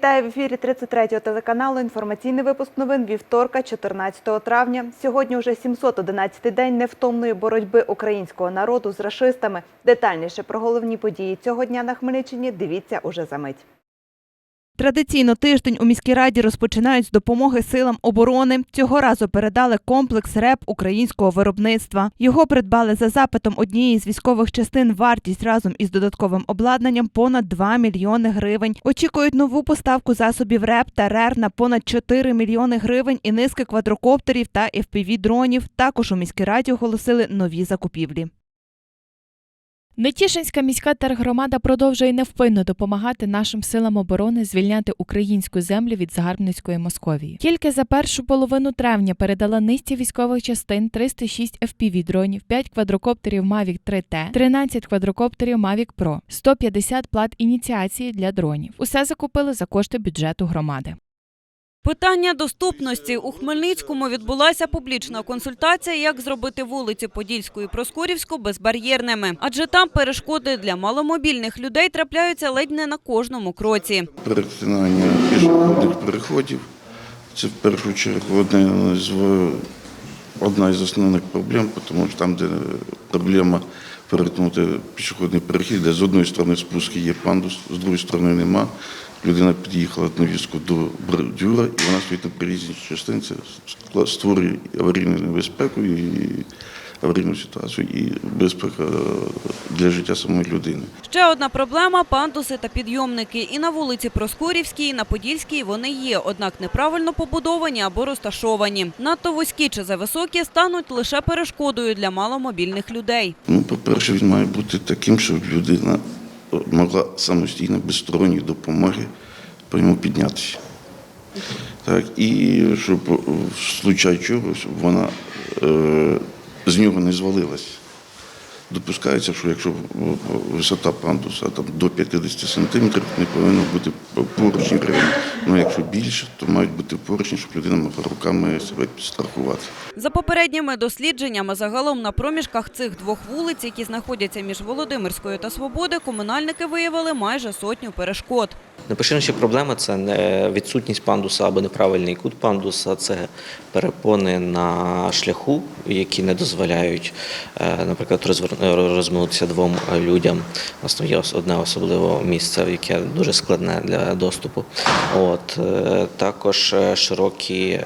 Вітаю в ефірі 33-го телеканалу. Інформаційний випуск новин вівторка, 14 травня. Сьогодні вже 711-й день невтомної боротьби українського народу з рашистами. Детальніше про головні події цього дня на Хмельниччині дивіться уже за мить. Традиційно тиждень у міській раді розпочинають з допомоги силам оборони. Цього разу передали комплекс РЕП українського виробництва. Його придбали за запитом однієї з військових частин. Вартість разом із додатковим обладнанням понад 2 мільйони гривень. Очікують нову поставку засобів РЕП та РЕР на понад 4 мільйони гривень і низки квадрокоптерів та fpv дронів. Також у міській раді оголосили нові закупівлі. Нетішинська міська тергромада продовжує невпинно допомагати нашим силам оборони звільняти українську землю від загарбницької Московії. Тільки за першу половину травня передала низці військових частин 306 FPV-дронів, 5 квадрокоптерів Mavic 3T, 13 квадрокоптерів Mavic Pro, 150 плат ініціації для дронів. Усе закупили за кошти бюджету громади. Питання доступності у Хмельницькому відбулася публічна консультація, як зробити вулиці Подільську і Проскурівську безбар'єрними, адже там перешкоди для маломобільних людей трапляються ледь не на кожному кроці. перетинання пішохідних переходів. Це в першу чергу одне з, одна із основних проблем, тому що там, де проблема перетнути пішохідний перехід, де з одної сторони спуски є пандус, з другої сторони нема. Людина під'їхала на візку до бордюра, і вона стоїть на переїзній частині. Це створює аварійну небезпеку і аварійну ситуацію і безпека для життя самої людини. Ще одна проблема пандуси та підйомники. І на вулиці Проскурівській, і на Подільській вони є, однак неправильно побудовані або розташовані. Надто вузькі чи зависокі стануть лише перешкодою для маломобільних людей. Ну, по-перше, він має бути таким, щоб людина могла самостійно, без допомоги по ньому піднятися. Так, і щоб в случай чогось вона е, з нього не звалилась. Допускається, що якщо висота пандуса там, до 50 сантиметрів, не повинно бути поручні. Ну, якщо більше, то мають бути поручні, щоб людина могла руками себе підстрахувати. За попередніми дослідженнями, загалом на проміжках цих двох вулиць, які знаходяться між Володимирською та Свободи, комунальники виявили майже сотню перешкод. Найпоширеніші проблема це не відсутність пандуса або неправильний кут пандуса, це перепони на шляху, які не дозволяють, е, наприклад, розминутися двом людям. У є одне особливе місце, яке дуже складне для доступу. От е, також е, широкі.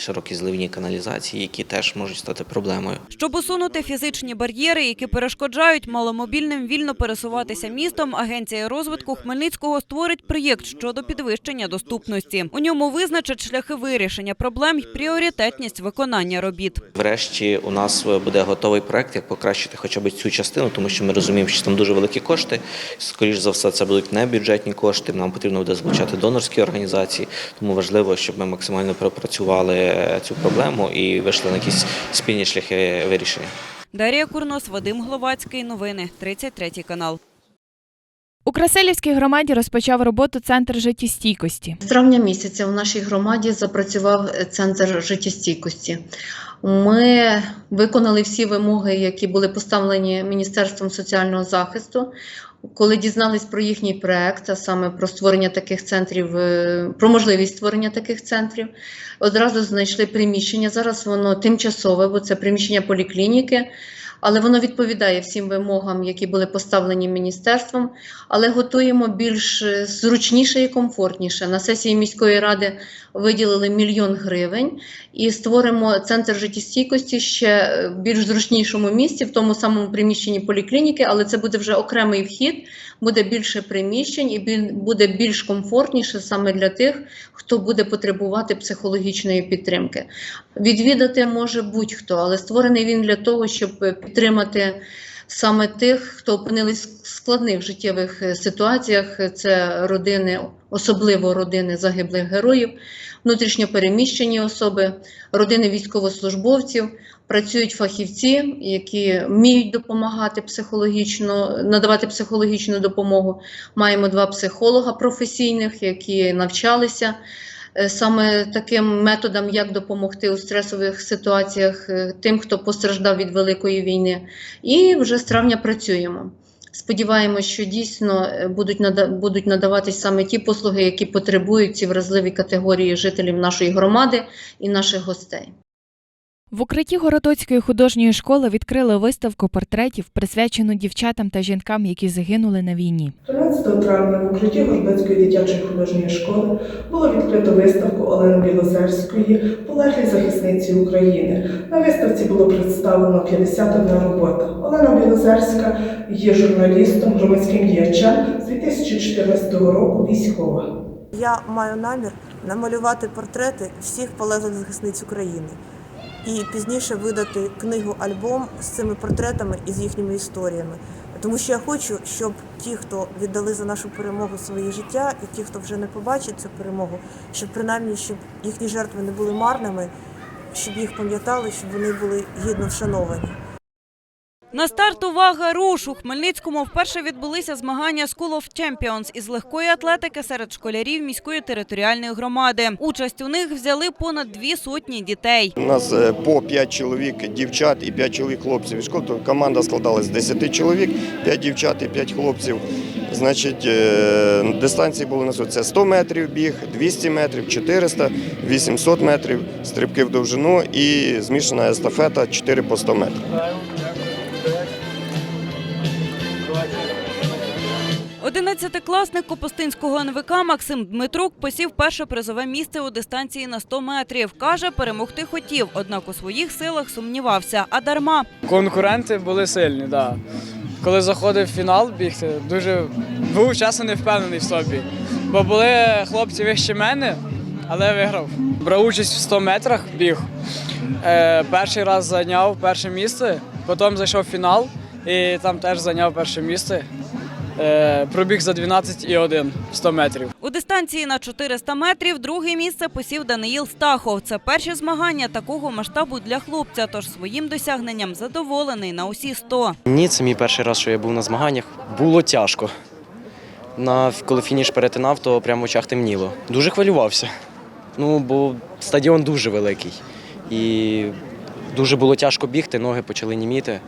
Широкі зливні каналізації, які теж можуть стати проблемою. Щоб усунути фізичні бар'єри, які перешкоджають маломобільним вільно пересуватися містом, агенція розвитку Хмельницького створить проєкт щодо підвищення доступності. У ньому визначать шляхи вирішення проблем і пріоритетність виконання робіт. Врешті у нас буде готовий проект, як покращити хоча б цю частину, тому що ми розуміємо, що там дуже великі кошти. Скоріш за все, це будуть не бюджетні кошти. Нам потрібно буде залучати донорські організації. Тому важливо, щоб ми максимально пропрацювали цю проблему і вийшли на якісь спільні шляхи вирішення. Дар'я Курнос, Вадим Гловацький. Новини 33 канал. У Красилівській громаді розпочав роботу центр життєстійкості. З травня місяця у нашій громаді запрацював центр життєстійкості. Ми виконали всі вимоги, які були поставлені Міністерством соціального захисту. Коли дізнались про їхній проект, а саме про створення таких центрів, е, про можливість створення таких центрів, одразу знайшли приміщення. Зараз воно тимчасове, бо це приміщення поліклініки, але воно відповідає всім вимогам, які були поставлені міністерством. Але готуємо більш е, зручніше і комфортніше. На сесії міської ради виділили мільйон гривень і створимо центр життєстійкості ще е, в більш зручнішому місці, в тому самому приміщенні поліклініки, але це буде вже окремий вхід, буде більше приміщень і буде більш комфортніше саме для тих, хто буде потребувати психологічної підтримки. Відвідати може будь-хто, але створений він для того, щоб е, підтримати. Саме тих, хто опинились в складних життєвих е, ситуаціях, це родини, особливо родини загиблих героїв, внутрішньопереміщені особи, родини військовослужбовців. Працюють фахівці, які вміють допомагати психологічно, надавати психологічну допомогу. Маємо два психолога професійних, які навчалися саме таким методам, як допомогти у стресових ситуаціях е, тим, хто постраждав від великої війни. І вже з травня працюємо. Сподіваємося, що дійсно е, будуть будуть надаватись саме ті послуги, які потребують ці вразливі категорії жителів нашої громади і наших гостей. В укритті Городоцької художньої школи відкрили виставку портретів, присвячену дівчатам та жінкам, які загинули на війні. 13 травня в укритті Горбецької дитячої художньої школи було відкрито виставку Олени Білозерської «Полеглі захисниці України». На виставці було представлено 51 робота. Олена Білозерська є журналістом, громадським діячем з 2014 року військова. Я маю намір намалювати портрети всіх полеглих захисниць України і пізніше видати книгу-альбом з цими портретами і з їхніми історіями. Тому що я хочу, щоб ті, хто віддали за нашу перемогу своє життя, і ті, хто вже не побачить цю перемогу, щоб принаймні щоб їхні жертви не були марними, щоб їх пам'ятали, щоб вони були гідно вшановані. На старт увага руш! У Хмельницькому вперше відбулися змагання School of Champions із легкої атлетики серед школярів міської територіальної громади. Участь у них взяли понад дві сотні дітей. У нас е, по 5 чоловік дівчат і 5 чоловік хлопців. Тобто команда складалась з 10 чоловік, 5 дівчат і 5 хлопців. Значить, е, дистанції були у нас це 100 метрів біг, 200 метрів, 400, 800 метрів, стрибки в довжину і змішана естафета 4 по 100 метрів. Одинадцятикласник Копустинського НВК Максим Дмитрук посів перше призове місце у дистанції на 100 метрів. Каже, перемогти хотів, однак у своїх силах сумнівався. А дарма. Конкуренти були сильні. Да. Коли заходив в фінал бігти, дуже був часом не впевнений в собі. Бо були хлопці вище мене, але виграв. Брав участь в 100 метрах біг. Е, перший раз зайняв перше місце, потім зайшов в фінал і там теж зайняв перше місце. Е, пробіг за 12,1 100 метрів. У дистанції на 400 метрів друге місце посів Даниїл Стахов. Це перші змагання такого масштабу для хлопця, тож своїм досягненням задоволений на усі 100. Ні, це мій перший раз, що я був на змаганнях. Було тяжко. На, коли фініш перетинав, то прямо в очах темніло. Дуже хвилювався. Ну, бо стадіон дуже великий. І дуже було тяжко бігти, ноги почали німіти.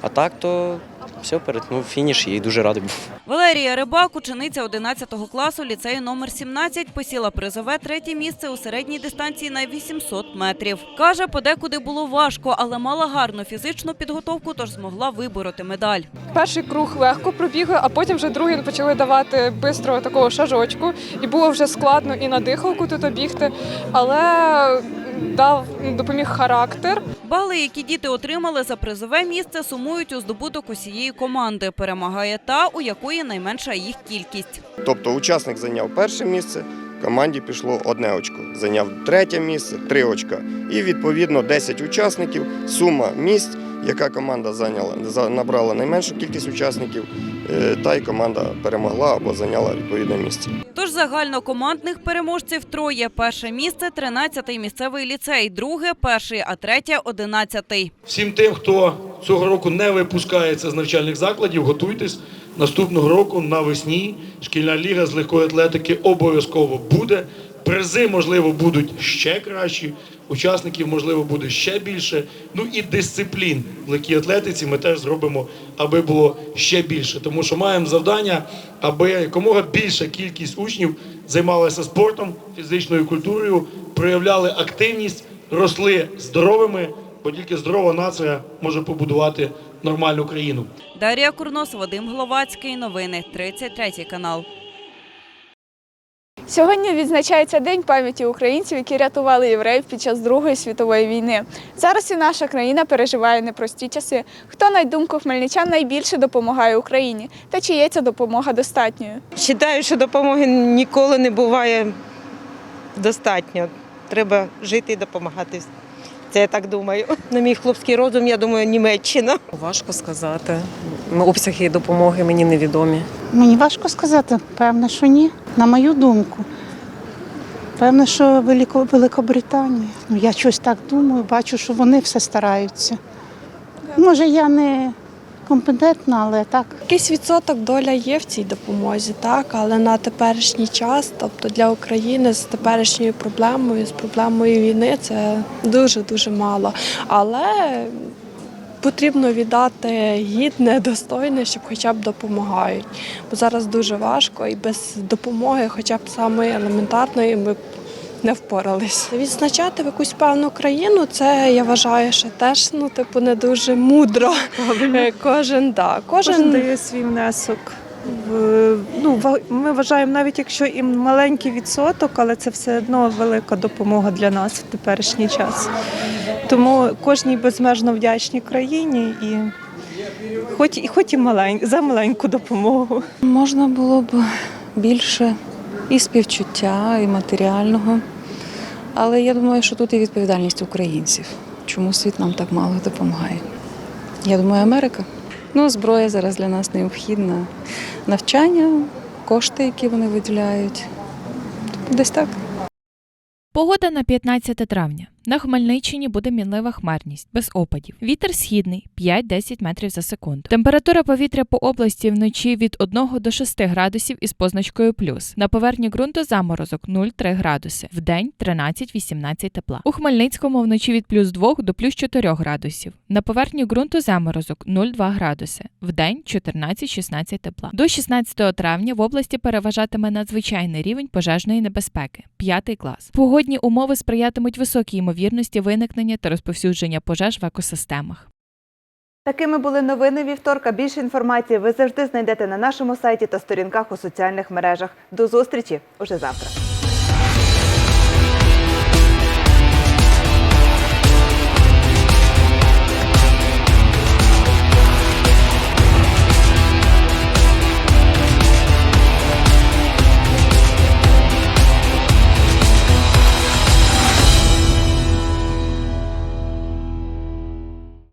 А так, то все, перетнув фініш і дуже радий був. Валерія Рибак, учениця 11 класу ліцею номер 17, посіла призове третє місце у середній дистанції на 800 метрів. Каже, подекуди було важко, але мала гарну фізичну підготовку, тож змогла вибороти медаль. Перший круг легко пробігли, а потім вже другий почали давати бистро такого шажочку, і було вже складно і на дихалку тут бігти, але дав допоміг характер. Бали, які діти отримали за призове місце, сумують у здобуток усієї команди. Перемагає та, у якої найменша їх кількість. Тобто учасник зайняв перше місце, команді пішло одне очко. Зайняв третє місце, три очка. І відповідно 10 учасників, сума місць, яка команда зайняла, за- набрала найменшу кількість учасників, е, та й команда перемогла або зайняла відповідне місце. Тож загально командних переможців троє. Перше місце – 13-й місцевий ліцей, друге – перший, а третє – 11-й. Всім тим, хто цього року не випускається з навчальних закладів, готуйтесь. Наступного року навесні шкільна ліга з легкої атлетики обов'язково буде. Призи, можливо, будуть ще кращі, учасників, можливо, буде ще більше. Ну і дисциплін в легкій атлетиці ми теж зробимо, аби було ще більше. Тому що маємо завдання, аби якомога більша кількість учнів займалася спортом, фізичною культурою, проявляли активність, росли здоровими, бо тільки здорова нація може побудувати нормальну країну. Дар'я Курнос, Вадим Гловацький. Новини 33 канал. Сьогодні відзначається День пам'яті українців, які рятували євреїв під час Другої світової війни. Зараз і наша країна переживає непрості часи. Хто, на думку хмельничан, найбільше допомагає Україні? Та чи є ця допомога достатньою? Вважаю, що допомоги ніколи не буває достатньо. Треба жити і допомагати. Це я так думаю. На мій хлопський розум, я думаю, Німеччина. Важко сказати. Обсяги допомоги мені невідомі. Мені важко сказати, певне, що ні. На мою думку. Певне, що Велико- Великобританія. Ну, я щось так думаю, бачу, що вони все стараються. Може, я не компетентна, але так. Якийсь відсоток доля є в цій допомозі, так, але на теперішній час, тобто для України з теперішньою проблемою, з проблемою війни, це дуже дуже мало. Але потрібно віддати гідне, достойне, щоб хоча б допомагають. Бо зараз дуже важко і без допомоги, хоча б самої елементарної, ми не впорались. Відзначати в якусь певну країну, це я вважаю, що теж ну, типу, не дуже мудро. Е, Кожен, да, кожен, Кожен дає свій внесок. В, ну, ми вважаємо, навіть якщо і маленький відсоток, але це все одно велика допомога для нас в теперішній час. Тому кожній безмежно вдячні країні і хоч і хоч і малень, за маленьку допомогу. Можна було б більше і співчуття, і матеріального. Але я думаю, що тут і відповідальність українців. Чому світ нам так мало допомагає? Я думаю, Америка. Ну, зброя зараз для нас необхідна. Навчання, кошти, які вони виділяють. Десь так. Погода на 15 травня. На Хмельниччині буде мінлива хмарність, без опадів. Вітер східний 5-10 метрів за секунду. Температура повітря по області вночі від 1 до 6 градусів із позначкою плюс. На поверхні ґрунту заморозок 0,3 градуси. Вдень 13-18 тепла. У Хмельницькому вночі від плюс 2 до плюс 4 градусів. На поверхні ґрунту заморозок 0,2 градуси. Вдень 14-16 тепла. До 16 травня в області переважатиме надзвичайний рівень пожежної небезпеки 5 клас. Погодні умови сприятимуть високій ймовірності виникнення та розповсюдження пожеж в екосистемах. Такими були новини вівторка. Більше інформації ви завжди знайдете на нашому сайті та сторінках у соціальних мережах. До зустрічі уже завтра.